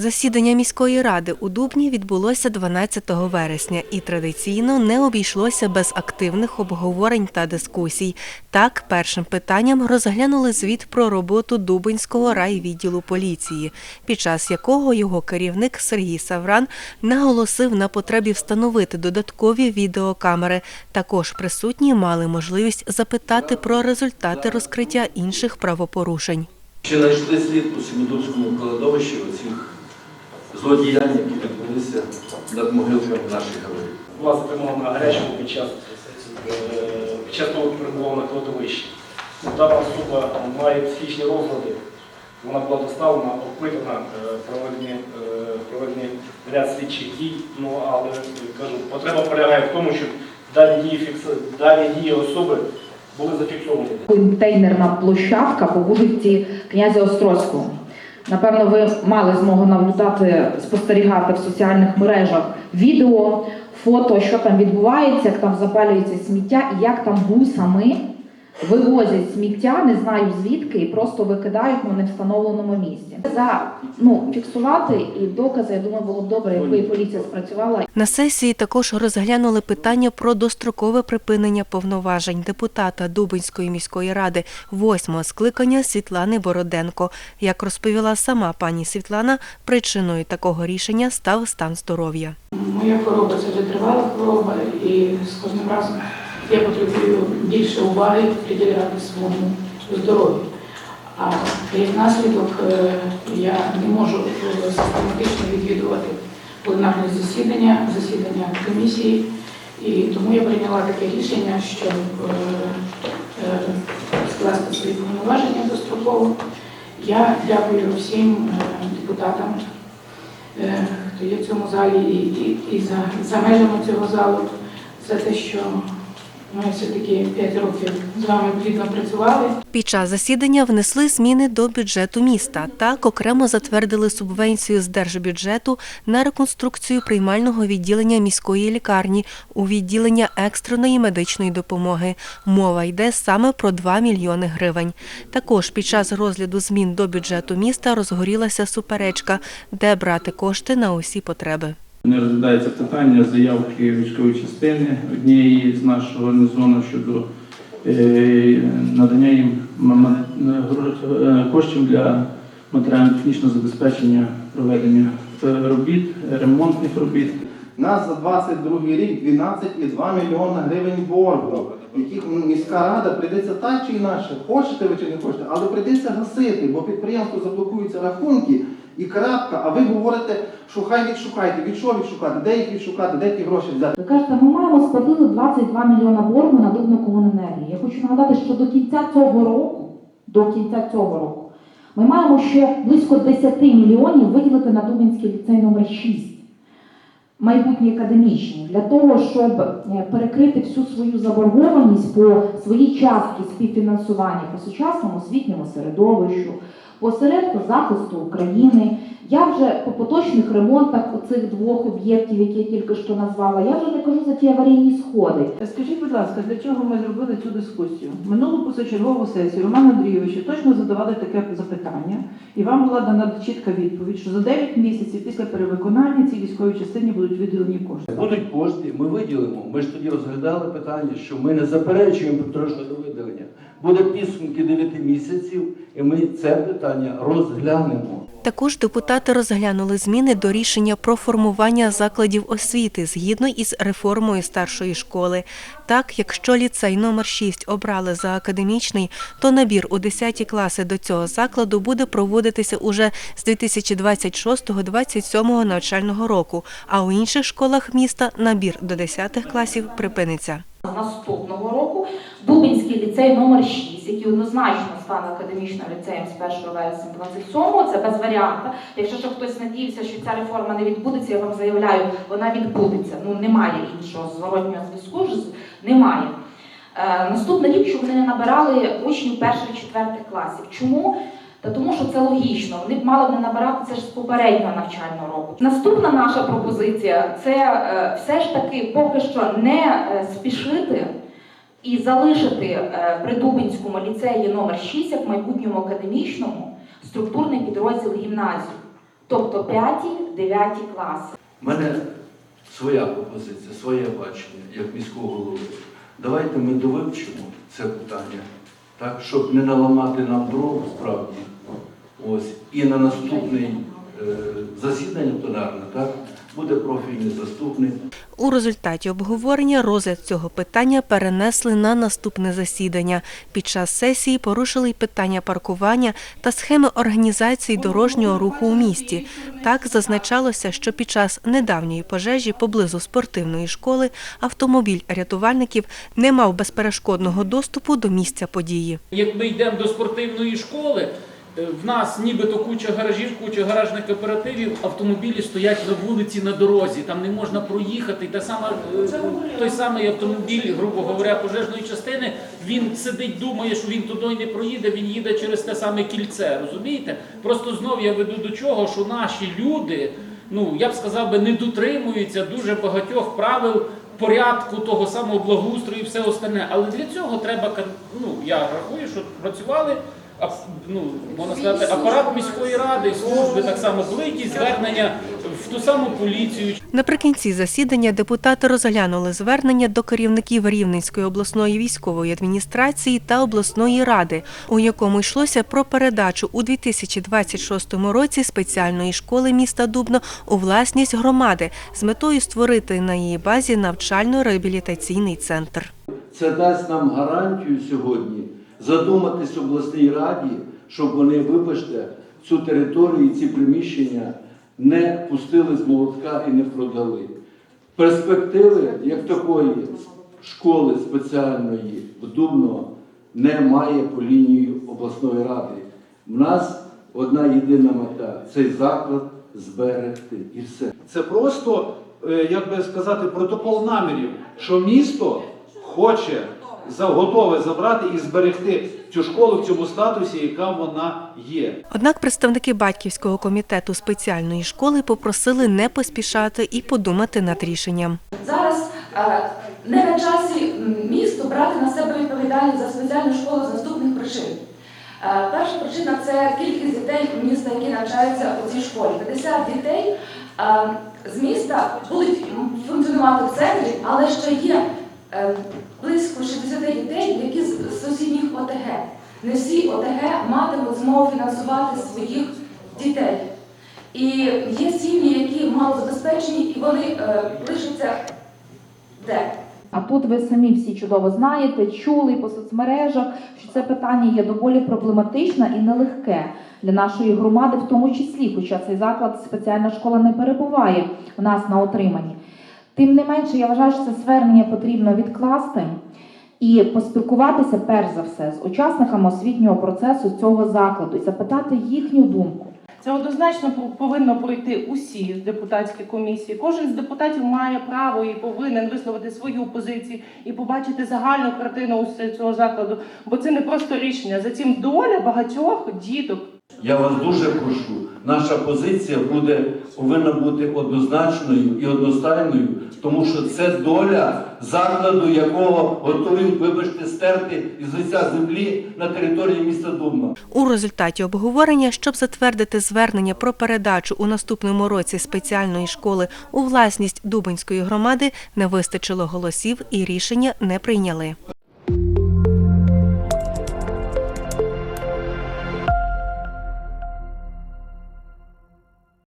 Засідання міської ради у Дубні відбулося 12 вересня і традиційно не обійшлося без активних обговорень та дискусій. Так, першим питанням розглянули звіт про роботу Дубинського райвідділу поліції, під час якого його керівник Сергій Савран наголосив на потребі встановити додаткові відеокамери. Також присутні мали можливість запитати про результати розкриття інших правопорушень. Чи знайшли слід у Семидубському кладовищі злодіянь, які відбулися над могилками наших героїв? була затримана на гарячому під час, е, під час того, як перебував на кладовищі. Дана особа має психічні розлади. Вона була доставлена, опитана, е, проведені, е, проведені ряд слідчих дій. Ну, але кажу, потреба полягає в тому, щоб дані дії, фікс... дані дії особи були зафіксовані. контейнерна площадка по вулиці князя Острозького. Напевно, ви мали змогу наблюдати, спостерігати в соціальних мережах відео, фото, що там відбувається, як там запалюється сміття і як там бусами вивозять сміття, не знаю звідки, і просто викидають на невстановленому місці. За ну фіксувати і докази, я думаю, було б добре, якби і поліція спрацювала На сесії також розглянули питання про дострокове припинення повноважень депутата Дубинської міської ради восьмого скликання Світлани Бороденко. Як розповіла сама пані Світлана, причиною такого рішення став стан здоров'я. Моя хвороба це вже тривала хвороба, і з кожним разом я потребую більше уваги приділяти своєму здоров'ю. А як наслідок е, я не можу е, систематично відвідувати пленарні засідання, засідання комісії, і тому я прийняла таке рішення, щоб е, скласти свої повноваження достроково. Я дякую всім депутатам хто є в цьому залі і, і, і за, за межами цього залу, за те, що ми все-таки 5 років з вами плідно працювали. Під час засідання внесли зміни до бюджету міста. Так окремо затвердили субвенцію з держбюджету на реконструкцію приймального відділення міської лікарні у відділення екстреної медичної допомоги. Мова йде саме про 2 мільйони гривень. Також під час розгляду змін до бюджету міста розгорілася суперечка, де брати кошти на усі потреби. Не розглядається питання заявки військової частини однієї з нашого гарнізону щодо е, надання їм е, коштів для матеріально-технічного забезпечення проведення е, робіт, ремонтних робіт. Нас за 22 рік 12,2 мільйона гривень боргу, яких міська рада прийдеться так чи інакше, хочете ви чи не хочете, але прийдеться гасити, бо підприємство заблокуються рахунки і крапка. А ви говорите, що хай відшукайте. Від що відшукати? Де їх відшукати? Де ті гроші взяти? Ви кажете, ми маємо сплатити 22 мільйона боргу на Дубно-Комуненергії. Я хочу нагадати, що до кінця цього року, до кінця цього року, ми маємо ще близько 10 мільйонів виділити на Дубинський ліцей номер 6 майбутні академічні, для того, щоб е, перекрити всю свою заборгованість по своїй частці співфінансування по сучасному освітньому середовищу, осередку захисту України. Я вже по поточних ремонтах оцих двох об'єктів, які я тільки що назвала, я вже не кажу за ті аварійні сходи. Скажіть, будь ласка, для чого ми зробили цю дискусію? Минулу позачергову сесію Роман Андрійович точно задавали таке запитання, і вам була дана чітка відповідь, що за 9 місяців після перевиконання цій військовій частині будуть виділені кошти. Будуть кошти, ми виділимо. Ми ж тоді розглядали питання, що ми не заперечуємо потрошного виділення. Буде підсумки 9 місяців, і ми це питання розглянемо. Також депутати розглянули зміни до рішення про формування закладів освіти згідно із реформою старшої школи. Так, якщо ліцей номер 6 обрали за академічний, то набір у 10 класи до цього закладу буде проводитися уже з 2026-2027 навчального року, а у інших школах міста набір до 10 класів припиниться. Наступного року Дубинський ліцей номер 6, який однозначно стане академічним ліцеєм з 1 вересня 27-го, це без варіанта. Якщо ще хтось надіявся, що ця реформа не відбудеться, я вам заявляю, вона відбудеться. Ну немає іншого зворотнього зв'язку, немає. Е, наступний рік, що вони не набирали учнів перших-четвертих класів. Чому? Та тому, що це логічно. Вони б мали не набирати це ж з попереднього навчального року. Наступна наша пропозиція це е, все ж таки поки що не е, спішити і залишити е, при Дубинському ліцеї номер 6 як майбутньому академічному структурний підрозділ гімназії. тобто 5-9 класи. У мене своя пропозиція, своє бачення як міського голови. Давайте ми довивчимо це питання, так, щоб не наламати нам дорогу справді. Ось, і на наступне е, засідання пленарне, так, буде профільний заступник. У результаті обговорення розгляд цього питання перенесли на наступне засідання. Під час сесії порушили й питання паркування та схеми організації дорожнього руху у місті. Так зазначалося, що під час недавньої пожежі поблизу спортивної школи автомобіль рятувальників не мав безперешкодного доступу до місця події. Як ми йдемо до спортивної школи, в нас нібито куча гаражів, куча гаражних кооперативів, автомобілі стоять на вулиці на дорозі, там не можна проїхати. Та сама, е, той самий автомобіль, грубо говоря, пожежної частини, він сидить, думає, що він туди не проїде, він їде через те саме кільце. Розумієте? Просто знов я веду до чого, що наші люди, ну я б сказав би, не дотримуються дуже багатьох правил порядку того самого благоустрою і все остальне. Але для цього треба ну я рахую, що працювали. Ну, можна сказати, апарат міської ради, служби так само були якісь звернення в ту саму поліцію Наприкінці засідання депутати розглянули звернення до керівників Рівненської обласної військової адміністрації та обласної ради, у якому йшлося про передачу у 2026 році спеціальної школи міста Дубно у власність громади з метою створити на її базі навчально-реабілітаційний центр. Це дасть нам гарантію сьогодні задуматись обласній раді, щоб вони, вибачте, цю територію і ці приміщення не пустили з молотка і не продали. Перспективи, як такої школи спеціальної в немає по лінії обласної ради. У нас одна єдина мета цей заклад зберегти і все. Це просто, е, як би сказати, протокол намірів, що місто хоче готове забрати і зберегти цю школу в цьому статусі, яка вона є. Однак представники батьківського комітету спеціальної школи попросили не поспішати і подумати над рішенням. Зараз е, не на часі місту брати на себе відповідальність за спеціальну школу з наступних причин. Е, Перша причина це кількість дітей міста, які навчаються у цій школі. 50 дітей е, з міста будуть функціонувати в центрі, але ще є е, близько 60 дітей, які з з сусідніх ОТГ. Не всі ОТГ матимуть змогу фінансувати своїх дітей. І є сім'ї, які малозабезпечені, і вони е, лишаться де? А тут ви самі всі чудово знаєте, чули по соцмережах, що це питання є доволі проблематичне і нелегке для нашої громади, в тому числі, хоча цей заклад спеціальна школа не перебуває в нас на отриманні. Тим не менше, я вважаю, що це звернення потрібно відкласти і поспілкуватися перш за все з учасниками освітнього процесу цього закладу і запитати їхню думку. Це однозначно пов- повинно пройти усі депутатські комісії. Кожен з депутатів має право і повинен висловити свою позицію і побачити загальну картину ус- цього закладу. Бо це не просто рішення. За цим доля багатьох діток. Я вас дуже прошу, наша позиція буде, повинна бути однозначною і одностайною, тому що це доля закладу, якого готові, вибачте, стерти із лиця землі на території міста Дубна. У результаті обговорення, щоб затвердити звернення про передачу у наступному році спеціальної школи у власність Дубинської громади, не вистачило голосів і рішення не прийняли.